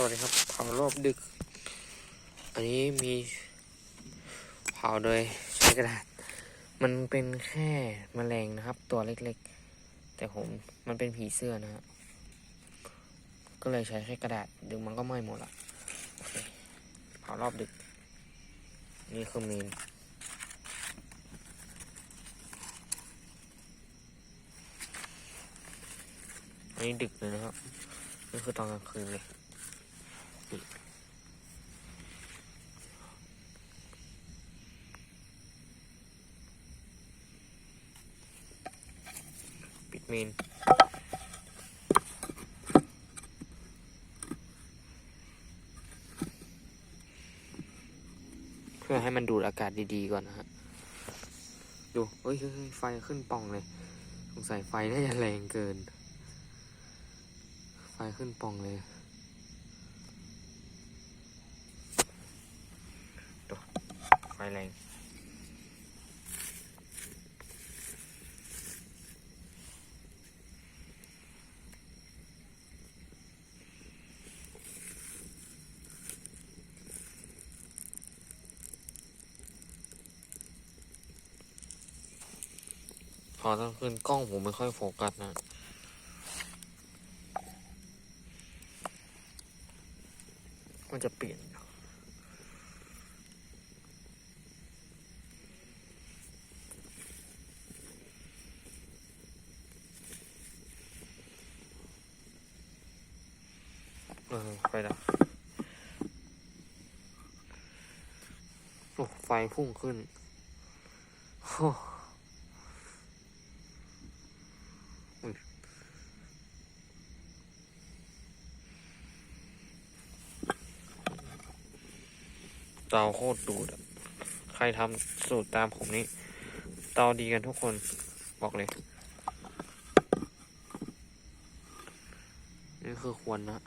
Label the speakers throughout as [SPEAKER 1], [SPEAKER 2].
[SPEAKER 1] สวัสดีครับเผารอบดึก อันนี้มีเผาโดยใช้กระดาษ มันเป็นแค่แมลงนะครับ ตัวเล็กๆ แต่ผมมันเป็นผีเสื้อนะฮะก็เลยใช้แค่กระดาษดี๋ยวมันก็ไหม้หมดละเคเผารอบดึก นี่คือเมนอันนี้ดึกเลยนะครับนี่คือตอนกลางคืนเลย นี่ปิดเมนเพื่อให้มันดูดอากาศดีๆก่อนนะฮะ ดูเฮ้ยเฮ้ยเฮ้ยไฟขึ้นป่องเลย สงสัยไฟน่าจะแรงเกิน ไฟขึ้นป่องเลย ดูไฟ แรงพอต้งขึ้นกล้องผมไม่ค่อยโฟกัสนะมันจะเปลี่ยน เออไฟดับโอ้ไฟพุ่งขึ้นโอ้เตาโคตรดูดอะใครทำสูตรตามผมนี่เตาดีกันทุกคน บอกเลย นี่คือควรนะ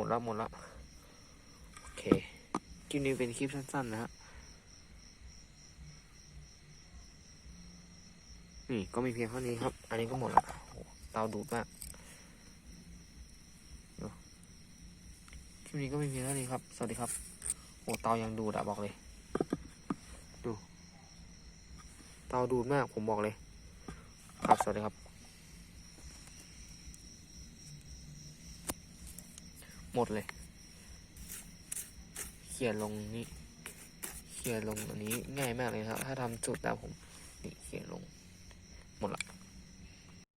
[SPEAKER 1] มดล้วหมดล้วโอเคคลิปนี้เป็นคลิปสั้นๆนะฮะนี่ก็มีเพียงเท่านี้ครับ อันนี้ก็หมดละโอ้โหเตาดูดมากคลิปนี้ก็มีเพียงเท่านี้ครับ สวัสดีครับโอ้เตายังดูดอะบอกเลย ดู เตาดูดมากผมบอกเลย ครับ สวัสดีครับ หมดเลย เขียนลงนี้ เขียนลงอันนี้ง่ายมากเลยครับ ถ้าทำจุดตามผม นี่เขียนลง หมดละ